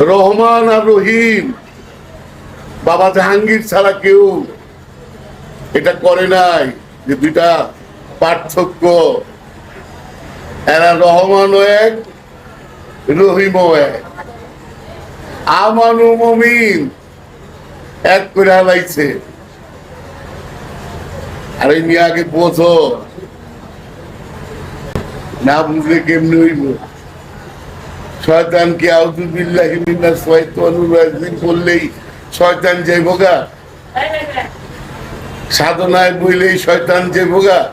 রহমান আর রহিম। বাবা জাহাঙ্গীর ছাড়া কেউ এটা করে নাই যে দুইটা পার্থক্য। এরা রহমানও এক, রহিমও এক। আমানু মমিন এক করে হালাইছে। আর নিয়ে আগে বোঝো। না বুঝলে কেমনি হইব? শয়তানকে বললেই শয়তান যাইব গা সাধনায় বইলেই শয়তান যাইব গা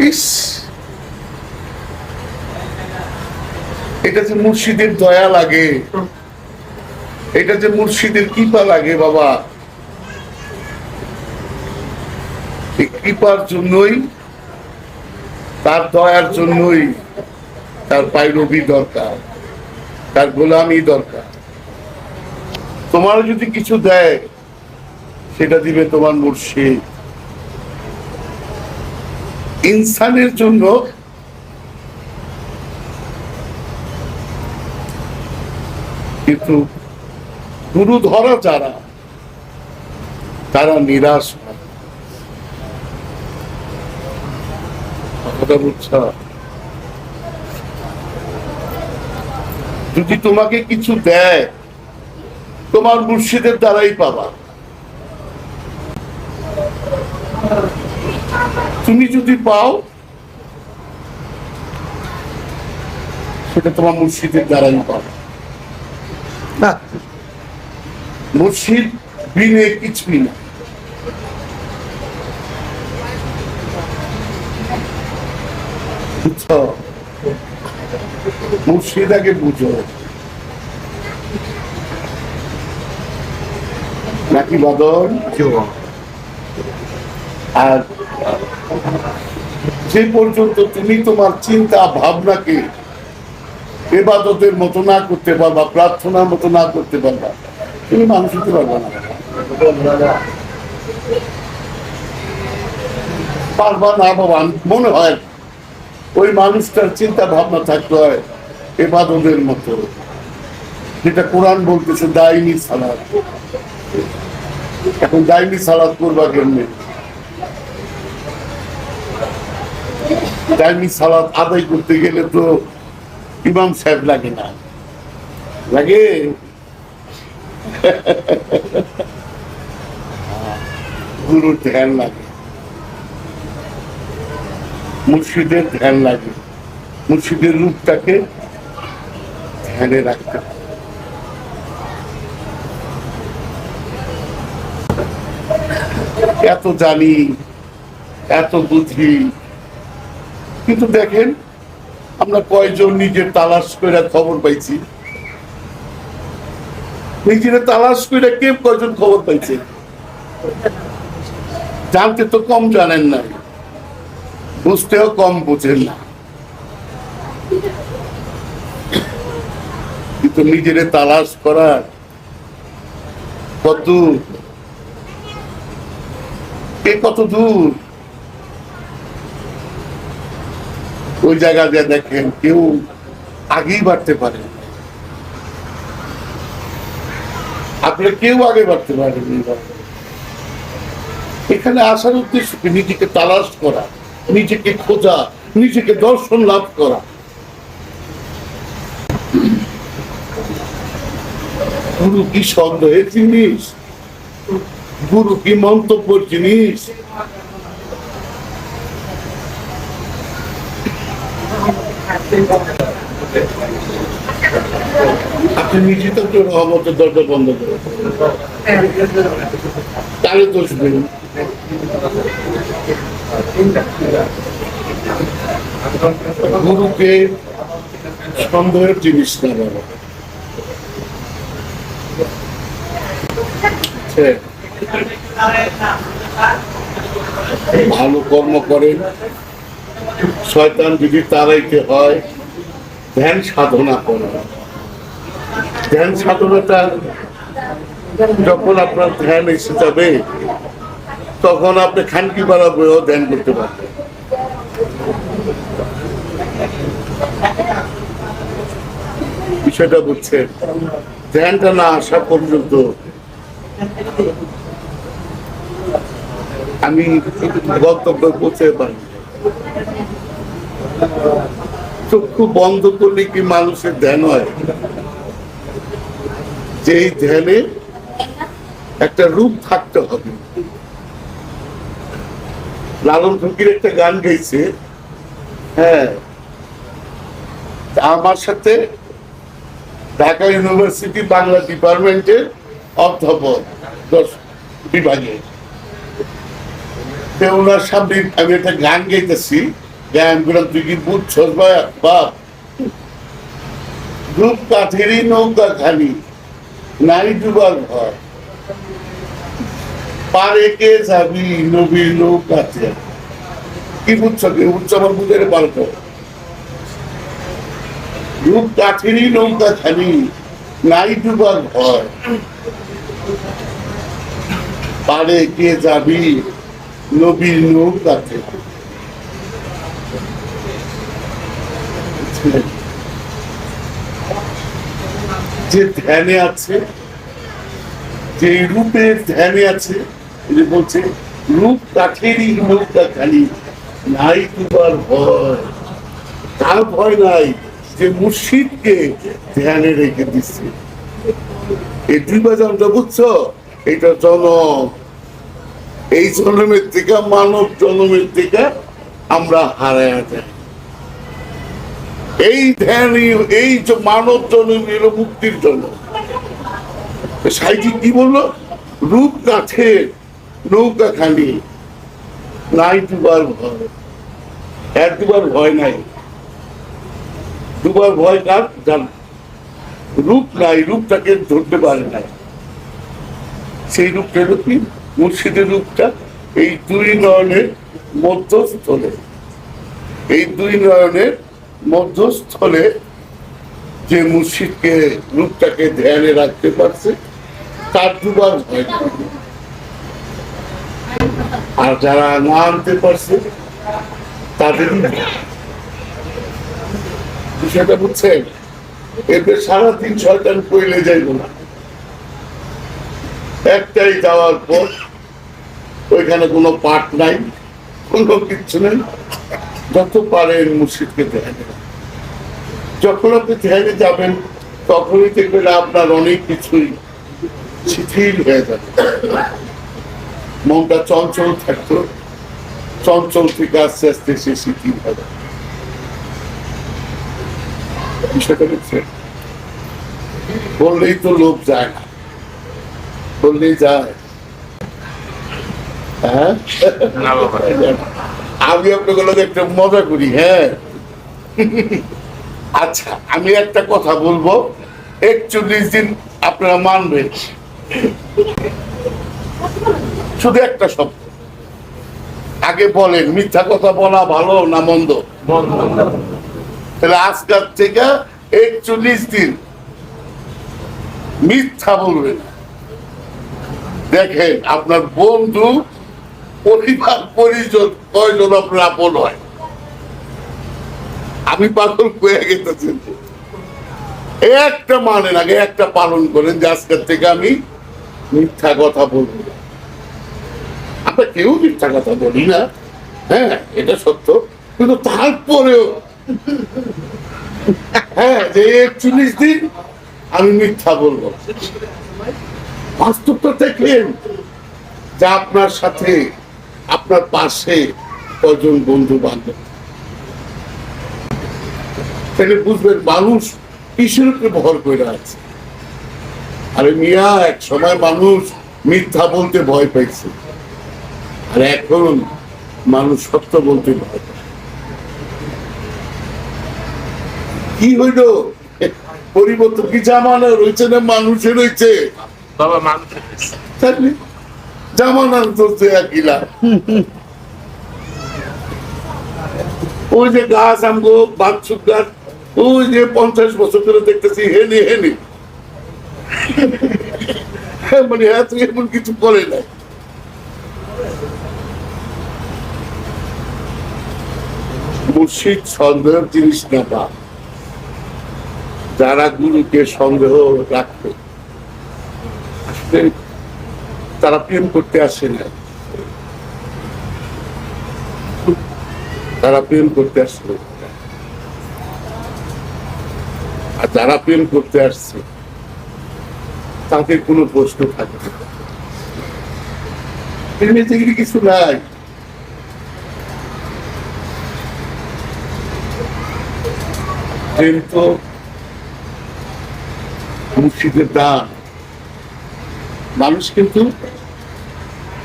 ইস! এটা যে মুর্শিদের দয়া লাগে। এটা যে মুর্শিদের কৃপা লাগে বাবা। কৃপার জন্যই, তার দয়ার জন্যই তার পাইরবি দরকার, তার গোলামি দরকার। তোমার যদি কিছু দেয়, সেটা দিবে তোমার মুর্শিদ। ইনসানের জন্য কিন্তু গুরু ধরা যারা, তারা নিরাশ হয়। কথা বুঝছ যদি তোমাকে কিছু দেয় তোমার মুর্শিদের দ্বারাই পাবা। তুমি যদি পাও সেটা তোমার মুর্শিদের দ্বারাই পাবে। না। মুর্শিদ বিনে কিছুই না বুঝছ? মুর্শিদ আগে বুঝো নাকি বদল? আর যে পর্যন্ত তুমি তোমার চিন্তা, ভাবনাকে এবাদতের মতো না করতে পারবা, প্রার্থনার মতো না করতে পারবা, তুমি মানুষ হতে পারবা না। পারবা না বাবা মনে হয় ওই মানুষটার চিন্তা ভাবনা থাকতে হয়। এবাদতের মতো। যেটা কোরআন বলতেছে দাইনি সালাদ এখন দাইনি সালাদ করবা কেমনি? দাইনি সালাদ আদায় করতে গেলে তো ইমাম সাহেব লাগে না। লাগে? গুরুর ধ্যান লাগে। মুর্শিদের ধ্যান লাগে। মুর্শিদের রূপটাকে ধ্যানে রাখতে। এত জানি, এত বুঝি কিন্তু দেখেন, আমরা কয়জন নিজের তালাশ করে খবর পাইছি? নিজের তালাশ করে কে কয়জন খবর পাইছে? জানতে তো কম জানেন না বুঝতেও কম বুঝেন না। কিন্তু নিজের তালাশ করার কত কে কত দূর? ওই জায়গা দিয়ে দেখেন কেউ আগেই বাড়তে পারে আপনি কেউ আগে বাড়তে পারেন এখানে আসার উদ্দেশ্য নিজেকে তালাশ করা, নিজেকে খোঁজা, নিজেকে দর্শন লাভ করা। গুরু কি সন্দেহের জিনিস? গুরু কি মন্তব্যের জিনিস? গুরুকে সন্দেহের জিনিস না বাবা। সে ভালো কর্ম করেন। শয়তান যদি তারাইতে হয়, ধ্যান সাধনা করেন। ধ্যান সাধনাটা যখন আপনার ধ্যান এসে যাবে, তখন আপনি খানকি পাড়া বইও ধ্যান করতে পারবেন। বিষয়টা বুঝছে ধ্যানটা না আসা পর্যন্ত আমি গন্তব্য পৌঁছে পারি চক্ষু বন্ধ করলে কি মানুষের ধ্যান হয়? যেই ধ্যানে একটা রূপ থাকতে হবে। লালন ফকির একটা গান গাইছে হ্যাঁ। আমার সাথে ঢাকা ইউনিভার্সিটি বাংলা ডিপার্টমেন্টের অধ্যাপক বিভাগে। ওনার সামনে আমি একটা গান গাইতেছি। গান গুলাম তুই কি বুঝছস বা কাঠেরই নৌকা খালি নাই ডুবার ঘর পারে কে যাবি নবীর নৌকাতে? কি বুঝছ কি বুঝছ আমার বুঝে পাল্টো রূপ কাঠেরই নৌকা খালি নাই ডুবার ঘর পারে কে যাবি? নবীর নৌকাতে যে ধ্যানে আছে, যে রূপের ধ্যানে আছে বলছে, রূপ কাঠেরই নৌকা খালি। নাই তোমার ভয়। তার ভয় নাই যে মুর্শিদকে ধ্যানে রেখে দিচ্ছে। এই দুই বাজানটা বুঝছ এটা জনম। এই জনমের থেকে, মানব জনমের থেকে আমরা হারায় যাই। এই ধ্যানই এই মানব জনম, এলো মুক্তির জন্য সাইজি কি বলল? রূপ কাঠের নৌকা খালি, নাই দুবার ভয়। এক দুবার ভয় নাই। দুবার ভয় কার? জান। রূপ নাই, রূপটাকে ধরতে পারে নাই। সেই রূপটা হলো কি? মুর্শিদের রূপটা এই দুই নয়নের মধ্যস্থলে। এই দুই নয়নের মধ্যস্থলে যে মুর্শিদকে রূপটাকে ধ্যানে রাখতে পারছে, তার দুবার হয়। আর যারা না আনতে পারছে তাদের বিষয়টা বুঝছেন? এদের সারাদিন শয়তান কইলে যাইব না। একটাই যাওয়ার পর ওইখানে কোনো পাঠ নাই, কোনো কিচ্ছু নেই। যত পারেন মুর্শিদকে যখন আপনি ধ্যানে যাবেন, তখনই দেখবেন আপনার অনেক কিছুই শিথিল হয়ে যাবে। মনটা চঞ্চল থাকতো, চঞ্চল থেকে আস্তে আস্তে সে শিথিল হবে বিষয়টা বুঝছেন বললেই তো লোভ যায় না। বললেই যায়। হ্যাঁ? আমি আপনাগুলো একটা মজা করি হ্যাঁ? আচ্ছা আমি একটা কথা বলব। একচল্লিশ দিন আপনারা মানবেন। শুধু একটা শব্দ। আগে বলেন মিথ্যা কথা বলা ভালো না মন্দ। তাহলে আজকাল থেকে একচল্লিশ দিন মিথ্যা বলবেন। দেখেন, আপনার বন্ধু পরিবার পরিজন, কয়জন আপনার আপন হয়? আমি পাগল কয়ে গেতেছি একটা মানেন আগে একটা পালন করেন যে আজকের থেকে আমি মিথ্যা কথা বলব। না। আমরা কেউ মিথ্যা কথা বলি না। হ্যাঁ এটা সত্য। কিন্তু তারপরেও হ্যাঁ যে একচল্লিশ দিন আমি মিথ্যা বলব। বাস্তবটা দেখলেন যে আপনার সাথে আপনার পাশে কজন বন্ধু বান্ধব। তাহলে বুঝবেন, মানুষ কিসের উপরে ভর করে আছে? আরে মিয়া, এক সময় মানুষ মিথ্যা বলতে ভয় পাইছে আর এখন মানুষ সত্য বলতে ভয় কি হইল? পরিবর্তন কি জামানা রয়েছে না মানুষে রয়েছে? বাবা ওই যে গাছ আমগো গাছ, ওই যে পঞ্চাশ বছর ধরে দেখতেছি, হেনি হেনি। মানে এত এমন কিছু করে নাই। মুর্শিদ সন্দেহের জিনিস না বা যারা গুরুকে সন্দেহ রাখবে আসলে তারা প্রেম করতে আসে না। তারা প্রেম করতে আসছে আর যারা প্রেম করতে আসছে, তাদের কোনো প্রশ্ন থাকে না। কিছু নাই, প্রেম তো মুর্শিদের দান। মানুষ কিন্তু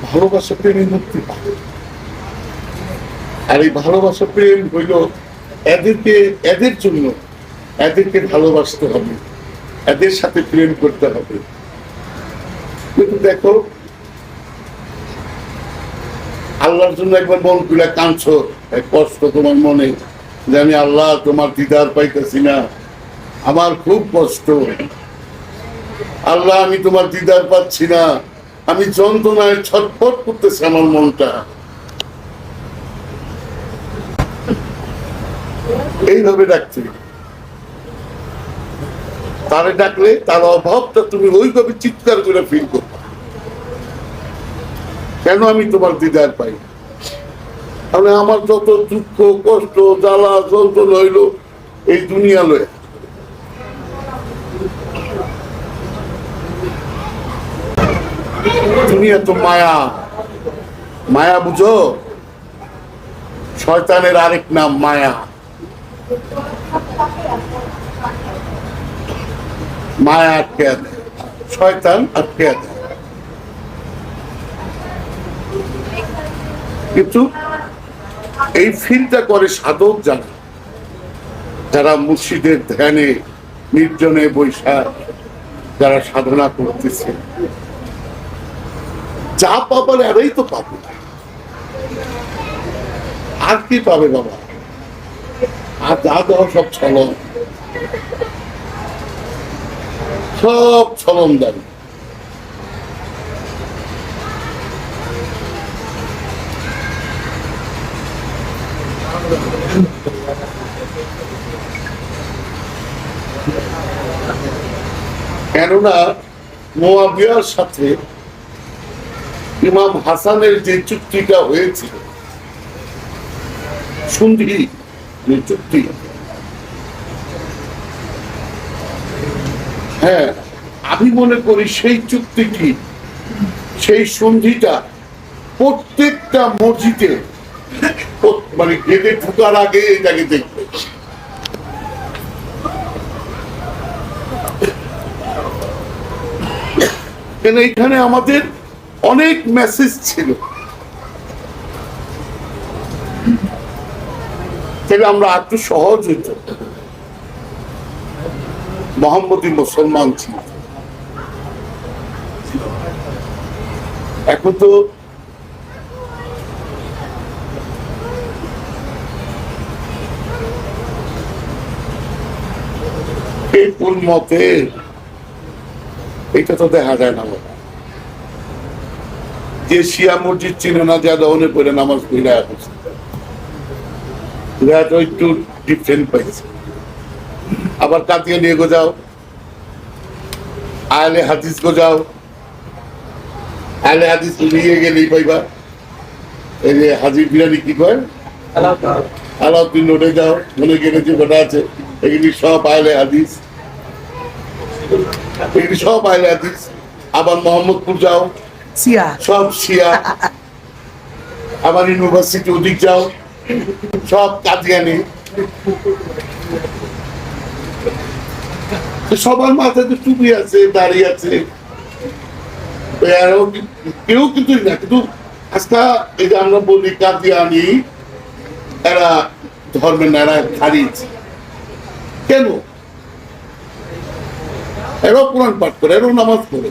ভালোবাসা প্রেমে মুক্তি আর এই ভালোবাসা প্রেম হইল এদেরকে, এদের জন্য এদেরকে ভালোবাসতে হবে, এদের সাথে প্রেম করতে হবে। কিন্তু দেখো, আল্লাহর জন্য একবার মন খুলে কাঁদছো কষ্ট তোমার মনে, যে আমি আল্লাহ তোমার দিদার পাইতেছি না। আমার খুব কষ্ট। আল্লাহ, আমি তোমার দিদার পাচ্ছি না। আমি যন্ত্রণায় ছটফট করতেছি আমার মনটা। এইভাবে ডাকছে। তারে ডাকলে তার অভাবটা তুমি ওইভাবে চিৎকার করে ফিল করবে। কেন আমি তোমার দিদার পাই? আমার যত দুঃখ, কষ্ট, জ্বালা, যন্ত্রণা হইল এই দুনিয়া লয়ে। দুনিয়া তো মায়া। মায়া বুঝো? শয়তানের আরেক নাম মায়া। মায়া আটকে দেয় শয়তান আটকে দেয় কিন্তু এই ফিলটা করে সাধক যারা যারা মুর্শিদের ধ্যানে, নির্জনে বৈশাখ, যারা সাধনা করতেছে যা পাবার এরাই তো পাবে। আর কি পাবে বাবা? আর যা দেওয়া সব ছলন। সব ছলনদারি। কেননা, মোয়াবিয়ার সাথে ইমাম হাসানের যে চুক্তিটা হয়েছিল সন্ধি যে চুক্তি। হ্যাঁ আমি মনে করি সেই চুক্তিটি সেই সন্ধিটা প্রত্যেকটা মসজিদে মানে গেটে ঢুকার আগে এটাকে দেখবে। এখানে আমাদের অনেক মেসেজ ছিল। তাহলে আমরা একটু সহজ হইত মোহাম্মদী মুসলমান ছিল। এখন তো এই মতে এটা তো দেখা যায় না। যে শিয়া মসজিদ চিনে না, যা দহনে পড়ে নামাজ পড়ে আসছে একটু ডিফারেন্ট পাইছে। আবার কাতিয়ে নিয়ে যাও। আলে হাদিস গো যাও। আলে হাদিস নিয়ে গেলেই পাইবা। এই যে হাজির বিরিয়ানি কি কয়? আলাউদ্দিন রোডে যাও, মনে গেলে যে কটা আছে। এগুলি সব আলে হাদিস। এগুলি সব আলে হাদিস। আবার মোহাম্মদপুর যাও। সিয়া। সব শিয়া আবার ইউনিভার্সিটি ওদিক যাও। সব সবার মাথায় তো টুপি আছে, দাড়ি আছে। কেউ কিন্তু না, কিন্তু আজকা এই যে আমরা বলি কাদিয়ানি, এরা ধর্মের নারা খারিজ। কেন? এরাও কোরআন পাঠ করে, এরাও নামাজ পড়ে।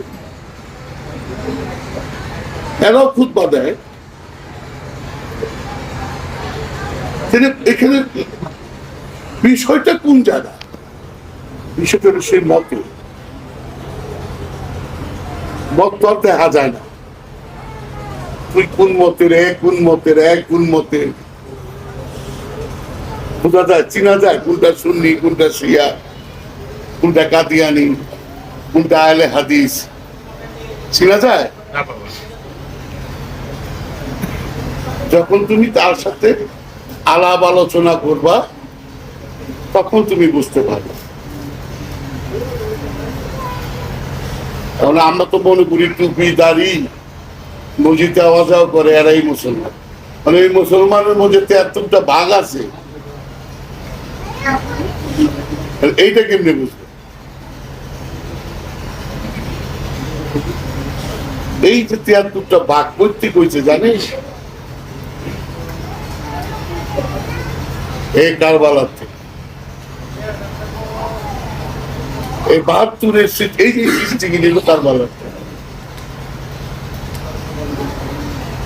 এরাও খুতবা দেয়। এখানে বিষয়টা কোন জায়গা? বিষয়টা দেখা যায় না। তুই কোন মতের এক কোন মতের এক কোন মতের বোঝা যায়, চিনা যায় কোনটা শুননি কোনটা শিয়া, কোনটা কাদিয়ানি, কোনটা আহলে হাদিস। চেনা যায়? না বাবা। যখন তুমি তার সাথে আলাপ আলোচনা করবা, তখন তুমি বুঝতে পারবে। কারণ আমরা তো মনে করি টুপি, দাড়ি, মসজিদে আওয়া করে এরাই মুসলমান। মানে এই মুসলমানের মধ্যে তেহাত্তরটা ভাগ আছে। আর এইটা কেমনে বুঝবে? এই যে তিয়াত্তরটা ভাগ করতে কইছে জানিস? এই কারবালার থেকে এই বাহাত্তরের এই যে সৃষ্টি নিল কারবালার।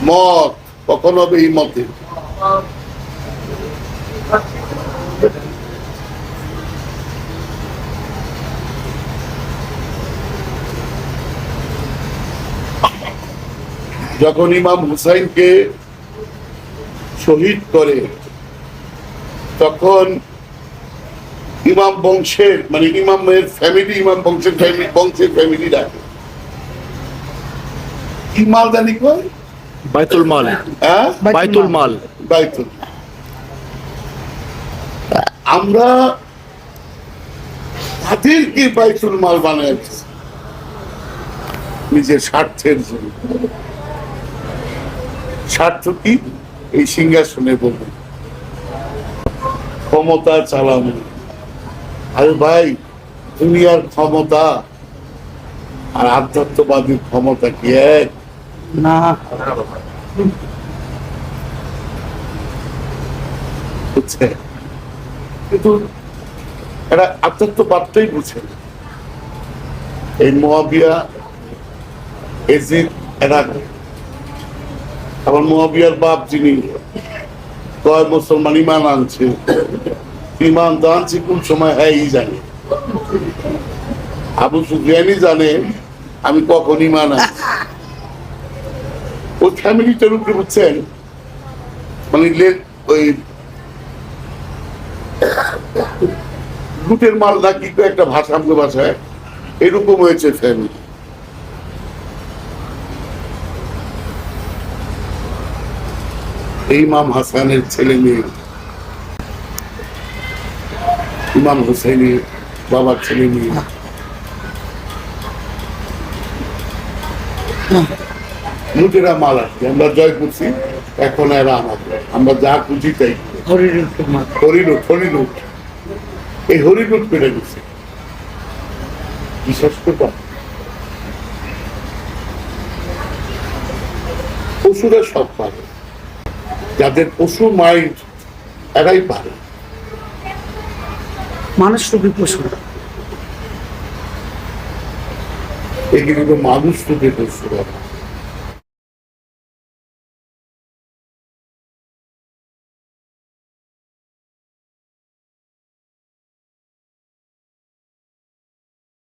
মত, কখন হবে এই মতে যখন ইমাম হুসাইনকে শহীদ করে তখন ইমাম বংশের মানে ইমামের ফ্যামিলি ইমাম বংশের ফ্যামিলি বংশের ফ্যামিলি রাখে কি মাল জানি কয় বাইতুল মাল। হ্যাঁ? বাইতুল মাল। বাইতুল আমরা তাদেরকে বাইতুল মাল বানায় নিজের স্বার্থের জন্য। স্বার্থ কি? এই সিংহাসনে বলব ক্ষমতা চালানো। আরে ভাই দুনিয়ার ক্ষমতা আর আধ্যাত্মবাদীর ক্ষমতা কি এক? না। বুঝছে? কিন্তু আধ্যাত্মবাদটাই বুঝে। এই মহাবিয়া এজিদ এরা আবার মহাবিয়ার বাপ যিনি কয় মুসলমান ইমান আনছে? ইমান তো আনছে কোন সময় হ্যাঁ জানে। আবু সুফিয়ানই জানে, আমি কখন ইমান আনছি। ওই ফ্যামিলিটার উপরে বুঝছেন? মানে লে- ওই লুটের মাল নাকি একটা ভাষা আমাদের ভাষায়, এরকম হয়েছে ফ্যামিলি ইমাম হাসানের ছেলে মেয়ে। ইমাম হোসেনের বাবার ছেলে মেয়ে। লুটেরা মাল আছে, আমরা জয় করছি, এখন এরা আমাদের। আমরা যা খুঁজি তাই। হরিলুট হরিলুট। এই হরিলুট পেরে গেছে। বিশ্বাস করবা পশুরা সব পারে। যাদের পশু মাইন্ড এরাই পারে মানুষ রূপী পশু এগুলি মানুষ রূপে পশুরা